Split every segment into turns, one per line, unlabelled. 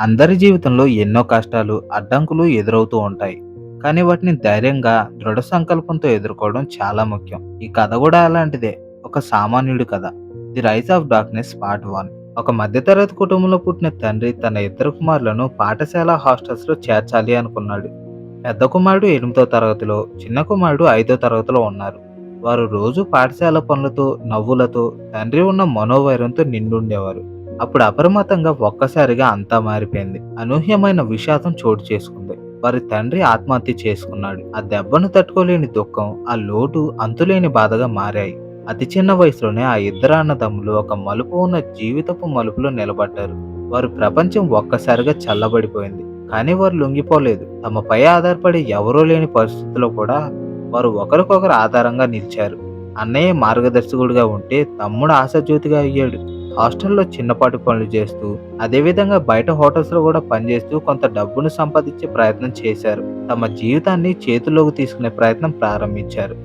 అందరి జీవితంలో ఎన్నో కష్టాలు, అడ్డంకులు ఎదురవుతూ ఉంటాయి. కానీ వాటిని ధైర్యంగా, దృఢ సంకల్పంతో ఎదుర్కోవడం చాలా ముఖ్యం. ఈ కథ కూడా అలాంటిదే. ఒక సామాన్యుడి కథ. 'The rise of darkness part one ఒక మధ్యతరగతి కుటుంబంలో పుట్టిన తండ్రి తన ఇద్దరు కుమారులను పాఠశాల హాస్టల్స్‌లో చేర్చాలి అనుకున్నాడు. పెద్ద కుమారుడు ఎనిమిదో తరగతిలో, చిన్న కుమారుడు ఐదో తరగతిలో ఉన్నారు. వారు రోజు పాఠశాల పనులతో, నవ్వులతో, తండ్రి ఉన్న మనోవైరంతో నిండుండేవారు. అప్పుడు అప్రమత్తంగా ఒక్కసారిగా అంతా మారిపోయింది. అనూహ్యమైన విషాదం చోటు చేసుకుంది. వారి తండ్రి ఆత్మహత్య చేసుకున్నాడు. ఆ దెబ్బను తట్టుకోలేని దుఃఖం, ఆ లోటు అంతులేని బాధగా మారాయి. అతి చిన్న వయసులోనే ఆ ఇద్దరు అన్నదమ్ములు ఒక మలుపు ఉన్న జీవితపు మలుపులో నిలబడ్డారు. వారి ప్రపంచం ఒక్కసారిగా చల్లబడిపోయింది. కానీ వారు లొంగిపోలేదు. తమపై ఆధారపడి ఎవరూ లేని పరిస్థితుల్లో కూడా వారు ఒకరికొకరు ఆధారంగా నిలిచారు. అన్నయ్య మార్గదర్శకుడిగా ఉంటే తమ్ముడు ఆశాజ్యోతిగా అయ్యాడు. హాస్టల్లో చిన్నపాటి పనులు చేస్తూ, అదేవిధంగా బయట హోటల్స్‌లో కూడా పనిచేస్తూ కొంత డబ్బును సంపాదించే ప్రయత్నం చేశారు. తమ జీవితాన్ని చేతుల్లోకి తీసుకునే ప్రయత్నం ప్రారంభించారు.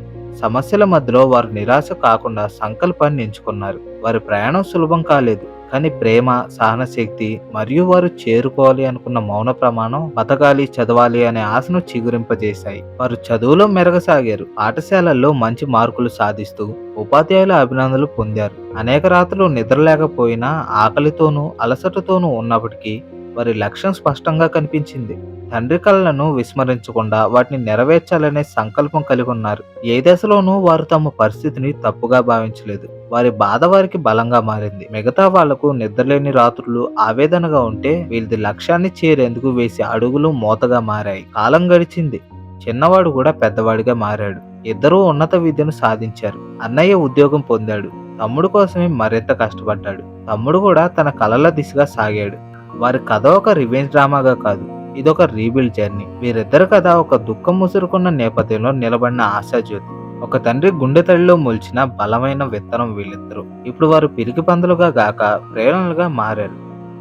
సమస్యల మధ్యలో వారు నిరాశ కాకుండా సంకల్పాన్ని ఎంచుకున్నారు. వారి ప్రయాణం సులభం కాలేదు. కానీ ప్రేమ, సహనశక్తి మరియు వారు చేరుకోవాలి అనుకున్న మౌన ప్రమాణం బతకాలి, చదవాలి అనే ఆశను చిగురింపజేశాయి. వారు చదువులో మెరగసాగారు. పాఠశాలల్లో మంచి మార్కులు సాధిస్తూ ఉపాధ్యాయుల అభినందనలు పొందారు. అనేక రాత్రులు నిద్రలేకపోయినా ఆకలితోనూ, అలసటతోనూ ఉన్నప్పటికీ వారి లక్ష్యం స్పష్టంగా కనిపించింది. తండ్రి కళలను విస్మరించకుండా వాటిని నెరవేర్చాలనే సంకల్పం కలిగి ఉన్నారు. ఏ దశలోనూ వారు తమ పరిస్థితిని తప్పుగా భావించలేదు. వారి బాధ వారికి బలంగా మారింది. మిగతా వాళ్ళకు నిద్రలేని రాత్రులు ఆవేదనగా ఉంటే వీళ్ళది లక్ష్యాన్ని చేరేందుకు వేసే అడుగులు మోతగా మారాయి. కాలం గడిచింది. చిన్నవాడు కూడా పెద్దవాడిగా మారాడు. ఇద్దరూ ఉన్నత విద్యను సాధించారు. అన్నయ్య ఉద్యోగం పొందాడు. తమ్ముడు కోసమే మరింత కష్టపడ్డాడు. తమ్ముడు కూడా తన కలల దిశగా సాగాడు. వారి కథ ఒక రివెంజ్ డ్రామాగా కాదు. ఇదొక రీబిల్డ్ జర్నీ. వీరిద్దరి కథ ఒక దుఃఖం ముసురుకున్న నేపథ్యంలో నిలబడిన ఆశాజ్యోతి. ఒక తండ్రి గుండె తల్లిలో మొలిచిన బలమైన విత్తనం వీళ్ళిద్దరూ. ఇప్పుడు వారు పిరికి పందులుగా గాక ప్రేరణలుగా మారారు.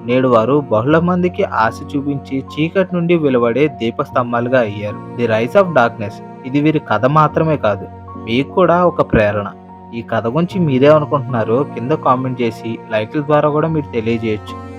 నేడు వారు బహుళ మందికి ఆశ చూపించి చీకటి నుండి వెలువడే దీపస్తంభాలుగా అయ్యారు. 'ది రైస్ ఆఫ్ డార్క్నెస్' ఇది వీరి కథ మాత్రమే కాదు. మీకు కూడా ఒక ప్రేరణ. ఈ కథ గురించి మీరేమనుకుంటున్నారో కింద కామెంట్ చేసి లైక్ల ద్వారా కూడా మీరు తెలియజేయొచ్చు.